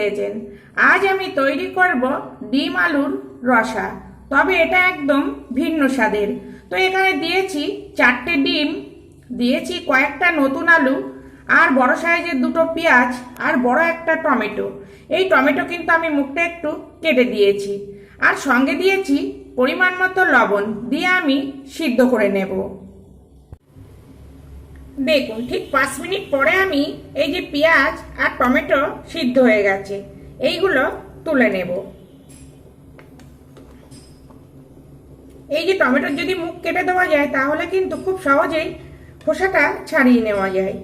খেয়েছেন আজ আমি তৈরি করব ডিম আলুর রসা। তবে এটা একদম ভিন্ন স্বাদের। তো এখানে দিয়েছি চারটে ডিম, দিয়েছি কয়েকটা নতুন আলু আর বড় সাইজের দুটো পেঁয়াজ আর বড় একটা টমেটো। এই টমেটো কিন্তু আমি মুখটা একটু কেটে দিয়েছি। আর সঙ্গে দিয়েছি পরিমাণ মতো লবণ। দিয়ে আমি সিদ্ধ করে নেব। দেখুন, ঠিক পাঁচ মিনিট পরে আমি এই যে পেঁয়াজ আর টমেটো সিদ্ধ হয়ে গেছে, এইগুলো তুলে নেব। এই যে টমেটোর যদি মুখ কেটে দেওয়া যায়, তাহলে কিন্তু খুব সহজেই খোসাটা ছাড়িয়ে নেওয়া যায়।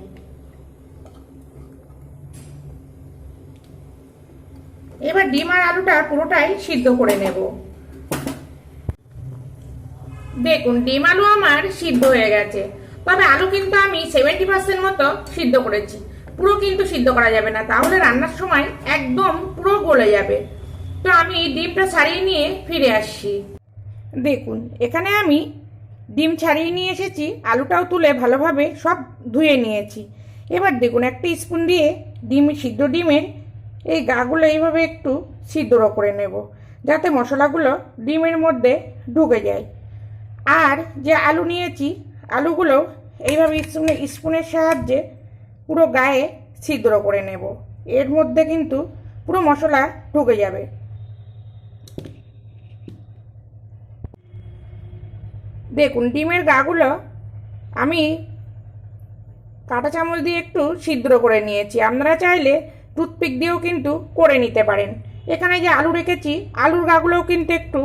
এবার ডিম আর আলুটা পুরোটাই সিদ্ধ করে নেব। দেখুন, ডিম আলু আমার সিদ্ধ হয়ে গেছে। তবে আলু কিন্তু আমি সেভেন্টি পার্সেন্ট মতো সিদ্ধ করেছি। পুরো কিন্তু সিদ্ধ করা যাবে না। তাহলে রান্নার সময় একদম পুরো গলে যাবে। তো আমি ডিমটা ছাড়িয়ে নিয়ে ফিরে আসছি। দেখুন, এখানে আমি ডিম ছাড়িয়ে নিয়ে এসেছি, আলুটাও তুলে ভালোভাবে সব ধুয়ে নিয়েছি। এবার দেখুন, একটা স্পুন দিয়ে ডিম, সিদ্ধ ডিমের এই গাগুলো এইভাবে একটু সিদ্ধ করে নেব, যাতে মশলাগুলো ডিমের মধ্যে ঢুকে যায়। আর যে আলু নিয়েছি আলুগুলো এইভাবে স্পুনে, স্পুনের সাহায্যে পুরো গায়ে ছিদ্র করে নেব। এর মধ্যে কিন্তু পুরো মশলা ঢুকে যাবে। দেখুন, ডিমের গাগুলো আমি কাঁটা চামচ দিয়ে একটু ছিদ্র করে নিয়েছি। আপনারা চাইলে টুথপিক দিয়েও কিন্তু করে নিতে পারেন। এখানে যে আলু রেখেছি, আলুর গাগুলোও কিন্তু একটু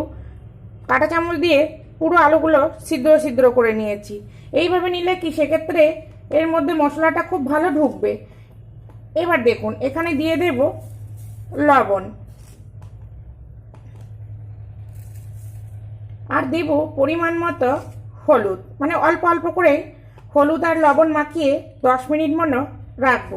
কাঁটা চামচ দিয়ে পুরো আলুগুলো সিদ্ধ সিদ্ধ করে নিয়েছি। এইভাবে নিলে কি সেক্ষেত্রে এর মধ্যে মশলাটা খুব ভালো ঢুকবে? এবার দেখুন, এখানে দিয়ে দেব লবণ। আর দেব পরিমাণ মতো হলুদ। মানে অল্প অল্প করে হলুদ আর লবণ মাখিয়ে দশ মিনিট মতো রাখব।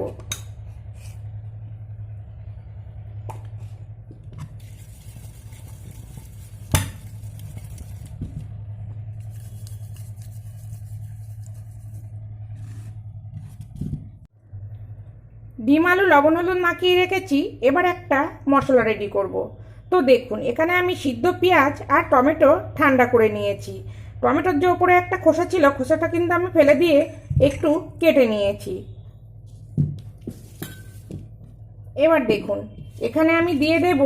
ডিম, আলু, লবণ, হলুদ মাখিয়ে রেখেছি এবার একটা মশলা রেডি করব। তো দেখুন, এখানে আমি সিদ্ধ পেঁয়াজ আর টমেটো ঠান্ডা করে নিয়েছি টমেটোর যে ওপরে একটা খোসা ছিল, খোসাটা কিন্তু আমি ফেলে দিয়ে একটু কেটে নিয়েছি এবার দেখুন, এখানে আমি দিয়ে দেব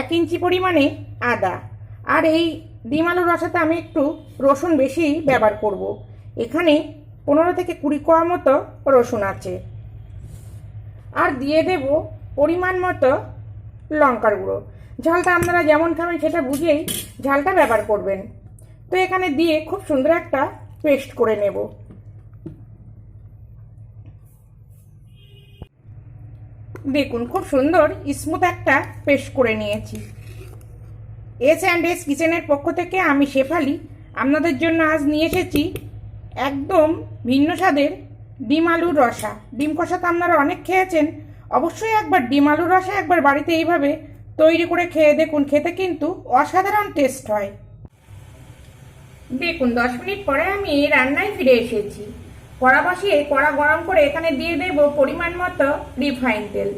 এক ইঞ্চি পরিমাণে আদা আর এই ডিম, আলুর রসাতে আমি একটু রসুন বেশি ব্যবহার করব। এখানে পনেরো থেকে কুড়ি কোয়া মতো রসুন আছে। আর দিয়ে দেব পরিমাণ মতো লঙ্কার গুঁড়ো। ঝালটা আপনারা যেমন খাবেন সেটা বুঝেই ঝালটা ব্যবহার করবেন। তো এখানে দিয়ে খুব সুন্দর একটা পেস্ট করে নেব। দেখুন খুব সুন্দর স্মুথ একটা পেস্ট করে নিয়েছি। এস অ্যান্ড এস কিচেনের পক্ষ থেকে আমি শেফালি আপনাদের জন্য আজ নিয়ে এসেছি একদম ভিন্ন স্বাদের ডিম আলুর রসা। ডিম কষা তো আপনারা অনেক খেয়েছেন। অবশ্যই একবার ডিম আলুর রসা একবার বাড়িতে এইভাবে তৈরি করে খেয়ে দেখুন, খেতে কিন্তু অসাধারণ টেস্ট হয়। দেখুন, দশ মিনিট পরে আমি রান্নায় ফিরে এসেছি। কড়া বসিয়ে কড়া গরম করে এখানে দিয়ে দেব পরিমাণ মতো রিফাইন তেল।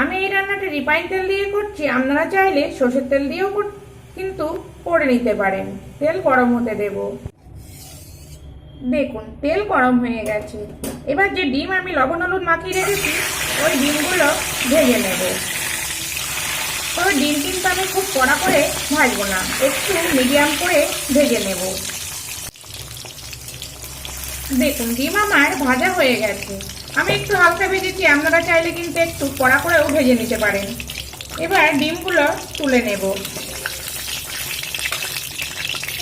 আমি এই রান্নাটা রিফাইন তেল দিয়ে করছি। আপনারা চাইলে সর্ষের তেল দিয়েও কিন্তু করে নিতে পারেন। তেল গরম হতে দেব। দেখুন, তেল গরম হয়ে গেছে। এবার যে ডিম আমি লবণ হলুদ মাখিয়ে রেখেছি, ওই ডিমগুলো ভেজে নেব। তবে ডিম কিন্তু আমি খুব কড়া করে ভাজবো না, একটু মিডিয়াম করে ভেজে নেব। দেখুন, ডিম আমার ভাজা হয়ে গেছে। আমি একটু হালকা ভেজেছি, আপনারা চাইলে কিন্তু একটু কড়া করেও ভেজে নিতে পারেন। এবার ডিমগুলো তুলে নেব।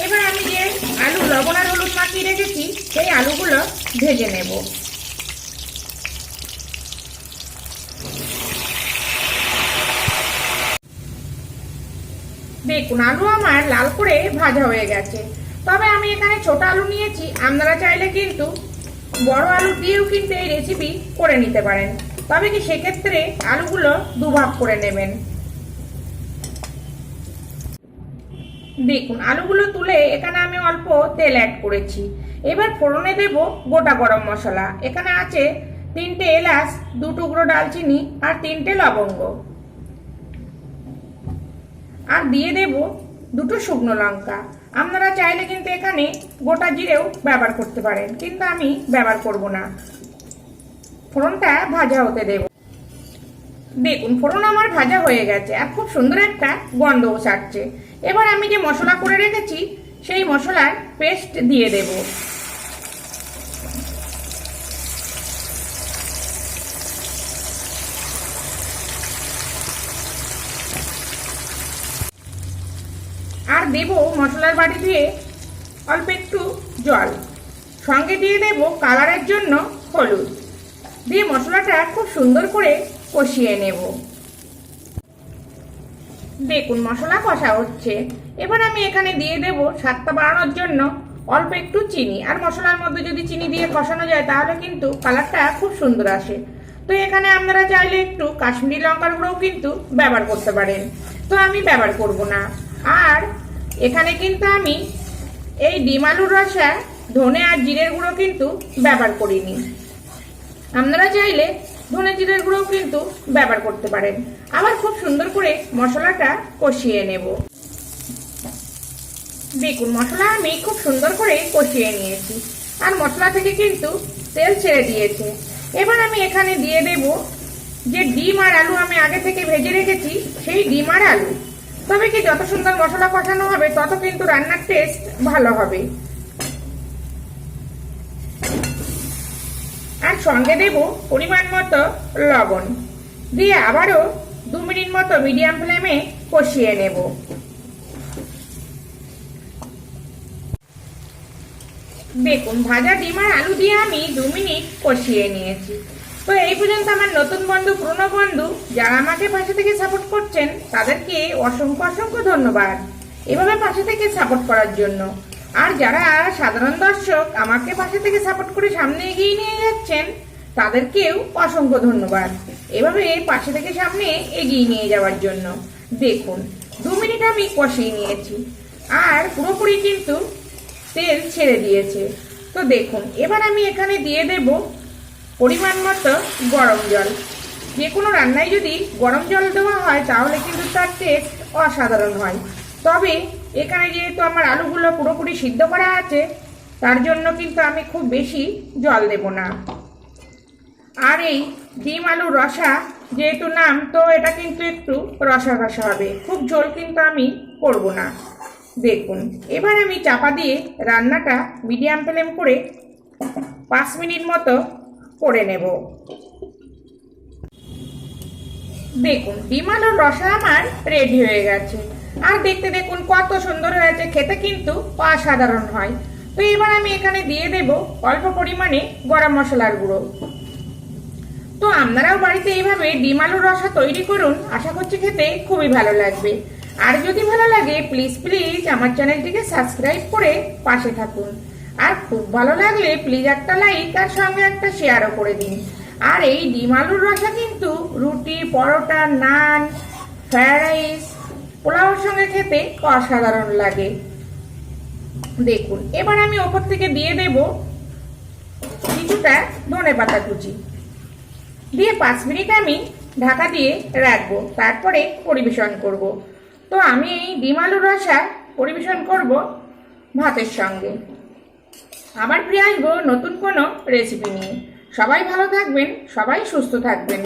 এবার আমি যে আলু, লবণ আর হলুদ মাখিয়ে রেখেছি, সেই আলুগুলো ভেজে নেব। দেখুন, আলু আমার লাল করে ভাজা হয়ে গেছে। তবে আমি এখানে ছোট আলু নিয়েছি, আপনারা চাইলে কিন্তু বড় আলু দিয়েও কিন্তু এই রেসিপি করে নিতে পারেন। তবে কি সেক্ষেত্রে আলুগুলো দুভাগ করে নেবেন। দেখুন, আলুগুলো তুলে এখানে আমি অল্প তেল অ্যাড করেছি। এবার ফোড়নে দেব গোটা গরম মশলা। এখানে আছে তিনটে এলাচ, দু টুকরো ডালচিনি আর তিনটে লবঙ্গ। আর দিয়ে দেব দুটো শুকনো লঙ্কা। আপনারা চাইলে কিন্তু এখানে গোটা জিরেও ব্যবহার করতে পারেন, কিন্তু আমি ব্যবহার করব না। ফোড়নটা ভাজা হতে দেব। দেখুন, ফোড়ন আমার ভাজা হয়ে গেছে। আর খুব সুন্দর একটা গন্ধও ছাড়ছে। এবার আমি যে মশলা করে রেখেছি, সেই মশলার পেস্ট দিয়ে দেব। আর দেব মশলার বাড়ি দিয়ে অল্প একটু জল। সঙ্গে দিয়ে দেব কালারের জন্য হলুদ। দিয়ে মশলাটা খুব সুন্দর করে কষিয়ে নেব। দেখুন, মশলা কষা হচ্ছে। এবার আমি এখানে দিয়ে দেব স্বাদটা বাড়ানোর জন্য অল্প একটু চিনি। আর মশলার মধ্যে যদি চিনি দিয়ে কষানো যায়, তাহলে কিন্তু কালারটা খুব সুন্দর আসে। তো এখানে আপনারা চাইলে একটু কাশ্মীরি লঙ্কার গুঁড়োও কিন্তু ব্যবহার করতে পারেন। তো আমি ব্যবহার করব না। আর এখানে কিন্তু আমি এই ডিম আলুর রসা, ধনে আর জিরের গুঁড়ো কিন্তু ব্যবহার করিনি। আপনারা চাইলে ধনে জিরের গুঁড়োও কিন্তু ব্যবহার করতে পারেন। আবার খুব সুন্দর করে মশলাটা কষিয়ে নেব। দেখুন, মশলা আমি খুব সুন্দর করে কষিয়ে নিয়েছি। আর মশলা থেকে কিন্তু তেল ছেড়ে দিয়েছে। এবার আমি এখানে দিয়ে দেব যে ডিম আর আলু আমি আগে থেকে ভেজে রেখেছি, সেই ডিম আর আলু। তবে কি যত সুন্দর মশলা কষানো হবে, তত কিন্তু রান্নার টেস্ট ভালো হবে। আর সঙ্গে দেব পরিমাণ মতো লবণ। দিয়ে আবারও দু মিনিট মতো মিডিয়াম ফ্লেমে কষিয়ে নেব। দেখুন, ভাজা ডিম আর আলু দিয়ে আমি দু মিনিট কষিয়ে নিয়েছি। তো এই পর্যন্ত আমার নতুন বন্ধু, পুরনো বন্ধু যারা আমাকে পাশে থেকে সাপোর্ট করছেন, তাদেরকে অসংখ্য অসংখ্য ধন্যবাদ। এভাবে পাশে থেকে সাপোর্ট করার জন্য। আর যারা সাধারণ দর্শক আমাকে পাশে থেকে সাপোর্ট করে সামনে এগিয়ে নিয়ে যাচ্ছেন, তাদেরকেও অসংখ্য ধন্যবাদ। এভাবে পাশে থেকে সামনে এগিয়ে নিয়ে যাওয়ার জন্য। দেখুন, দু মিনিট আমি কষিয়ে নিয়েছি। আর পুরোপুরি কিন্তু তেল ছেড়ে দিয়েছে। তো দেখুন, এবার আমি এখানে দিয়ে দেব পরিমাণ মতো গরম জল। যে কোনো রান্নায় যদি গরম জল দেওয়া হয়, তাহলে কিন্তু তার টেস্ট অসাধারণ হয়। তবে এখানে যেহেতু আমার আলুগুলো পুরোপুরি সিদ্ধ করা আছে, তার জন্য কিন্তু আমি খুব বেশি জল দেব না। আর এই ডিম আলু রসা যেহেতু নাম, তো এটা কিন্তু একটু রসা রসা হবে। খুব ঝোল কিন্তু আমি করব না। দেখুন, এবার আমি চাপা দিয়ে রান্নাটা মিডিয়াম ফ্লেম করে পাঁচ মিনিট মতো করে নেব। দেখুন, ডিম আলুর রসা আমার রেডি হয়ে গেছে। আর দেখতে দেখুন কত সুন্দর হয়েছে, খেতে কিন্তু অসাধারণ হয়। তো এবার আমি এখানে দিয়ে দেব অল্প পরিমাণে গরম মশলার গুঁড়ো। তো আপনারাও বাড়িতে এইভাবে ডিম আলুর রসা তৈরি করুন, আশা করছি খেতে খুবই ভালো লাগবে। আর যদি ভালো লাগে প্লিজ প্লিজ আমার চ্যানেলটিকে সাবস্ক্রাইব করে পাশে থাকুন। আর খুব ভালো লাগলে প্লিজ একটা লাইক আর সঙ্গে একটা শেয়ারও করে দিন। আর এই ডিম আলুর রসা কিন্তু রুটি, পরোটা, নান ফ্রায়েড রাইস পোলাওর সঙ্গে খেতে অসাধারণ লাগে। দেখুন, এবার আমি ওপর থেকে দিয়ে দেব কিছুটা ধনে পাতা কুচি। দিয়ে পাঁচ মিনিট আমি ঢাকা দিয়ে রাখব, তারপরে পরিবেশন করব। তো আমি এই ডিম আলুর রসা পরিবেশন করব ভাতের সঙ্গে। আবার ফিরে আসব নতুন কোনো রেসিপি নিয়ে। সবাই ভালো থাকবেন, সবাই সুস্থ থাকবেন।